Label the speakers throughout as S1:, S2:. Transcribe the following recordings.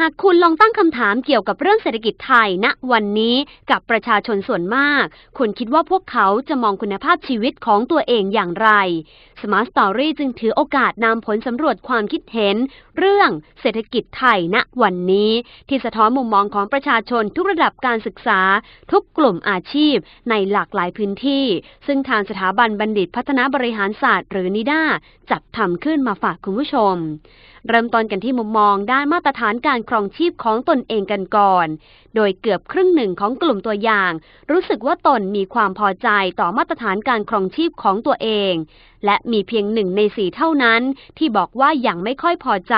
S1: หากคุณลองตั้งคำถามเกี่ยวกับเรื่องเศรษฐกิจไทยณวันนี้กับประชาชนส่วนมาก คุณคิดว่าพวกเขาจะมองคุณภาพชีวิตของตัวเองอย่างไร Smart Story จึงถือโอกาสนำผลสำรวจความคิดเห็น เรื่องเศรษฐกิจไทยณวันนี้ ที่สะท้อนมุมมองของประชาชนทุกระดับการศึกษา ทุกกลุ่มอาชีพ ในหลากหลายพื้นที่ ซึ่งทางสถาบันบัณฑิตพัฒนาบริหารศาสตร์หรือนิด้าจัดทำขึ้นมาฝากคุณผู้ชม เริ่มต้นกันที่มุมมองด้านมาตรฐานการครองชีพของตนเองกันก่อน โดยเกือบครึ่งหนึ่งของกลุ่มตัวอย่าง รู้สึกว่าตนมีความพอใจต่อมาตรฐานการครองชีพของตัวเอง และมีเพียงหนึ่งในสี่เท่านั้น ที่บอกว่ายังไม่ค่อยพอใจ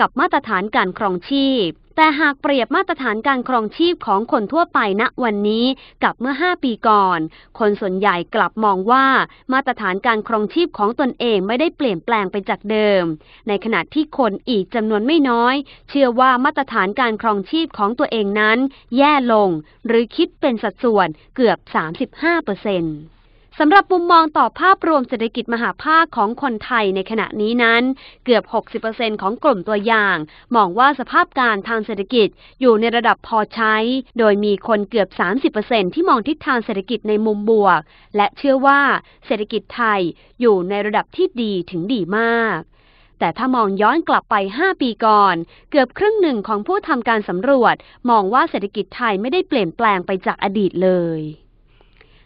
S1: กับมาตรฐานการครองชีพ แต่หากเปรียบมาตรฐานการครองชีพของคนทั่วไปณวันนี้กับเมื่อ 5 ปีก่อน คนส่วนใหญ่กลับมองว่ามาตรฐานการครองชีพของตนเองไม่ได้เปลี่ยนแปลงไปจากเดิม ในขณะที่คนอีกจำนวนไม่น้อย เชื่อว่ามาตรฐานการครองชีพของตัวเองนั้น แย่ลง หรือคิดเป็นสัดส่วนเกือบ 35เปอร์เซ็นต์ สำหรับมุมมองต่อภาพรวมเศรษฐกิจมหาภาคของคนไทยในขณะนี้นั้น เกือบ 60%ของกลุ่มตัวอย่าง มองว่าสภาพการทางเศรษฐกิจอยู่ในระดับพอใช้ โดยมีคนเกือบ 30%ที่มองทิศทางเศรษฐกิจในมุมบวก และเชื่อว่าเศรษฐกิจไทยอยู่ในระดับที่ดีถึงดีมากแต่ถ้ามองย้อนกลับไป 5 ปีก่อน เกือบครึ่งหนึ่งของผู้ทำการสำรวจ มองว่าเศรษฐกิจไทยไม่ได้เปลี่ยนแปลงไปจากอดีตเลย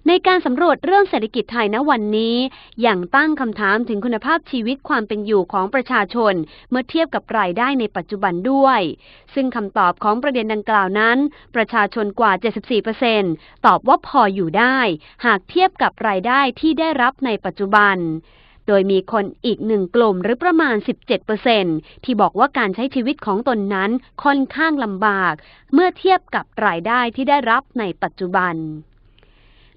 S1: ในการสำรวจเรื่องเศรษฐกิจไทยณวันนี้ อยังตั้งคำถามถึงคุณภาพชีวิตความเป็นอยู่ของประชาชน เมื่อเทียบกับรายได้ในปัจจุบันด้วย ซึ่งคำตอบของประเด็นดังกล่าวนั้น ประชาชนกว่า 74%ตอบว่าพออยู่ได้ หากเทียบกับรายได้ที่ได้รับในปัจจุบันโดยมีคนอีกหนึ่งกลุ่มหรือประมาณ 17%ที่บอกว่าการใช้ชีวิตของตนนั้นค่อนข้างลำบาก เมื่อเทียบกับรายได้ที่ได้รับในปัจจุบัน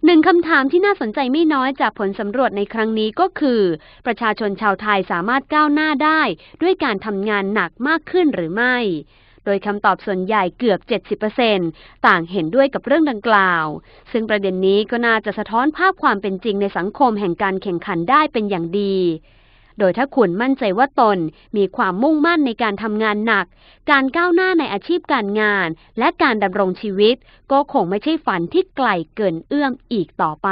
S1: หนึ่งคำถามที่น่าสนใจไม่น้อยจากผลสำรวจในครั้งนี้ก็คือ ประชาชนชาวไทยสามารถก้าวหน้าได้ ด้วยการทำงานหนักมากขึ้นหรือไม่ โดยคำตอบส่วนใหญ่เกือบ 70%ต่างเห็นด้วยกับเรื่องดังกล่าว ซึ่งประเด็นนี้ก็น่าจะสะท้อนภาพความเป็นจริงในสังคมแห่งการแข่งขันได้เป็นอย่างดี โดยถ้าคุณมั่นใจว่าตนมีความมุ่งมั่นในการทำงานหนัก การก้าวหน้าในอาชีพการงาน และการดำรงชีวิต ก็คงไม่ใช่ฝันที่ไกลเกินเอื้อมอีกต่อไป